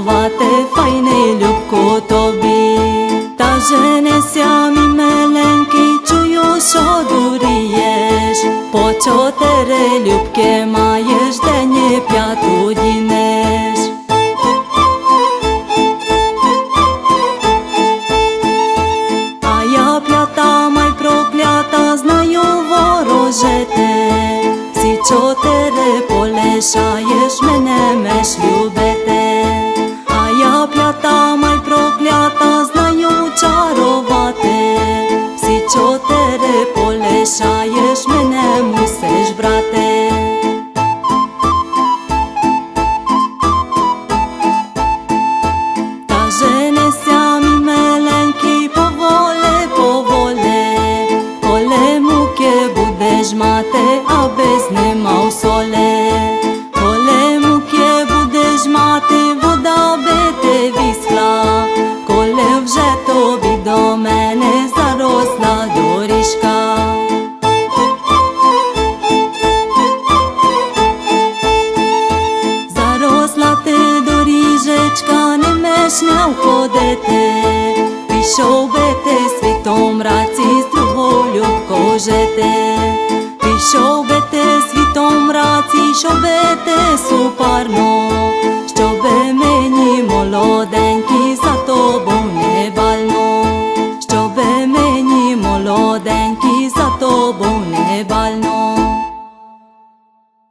дарувати файний любку тобі, та женеся мій миленький, чую, що дурієш, по чотири любки маєш день і п'яту дінеш. А я п'ята, май проклята, знаю ворожити, всі чотири полишаєш мене мешлі. seamii mele închei povole, povole Pole muche budești mate весна входите, пішов бете світом раці з другою кожете, пішов бете світом раці, що бете супарно, щоби мені молоденькі за тобою. Бально, щоби мені молоденькі за тобою не бально.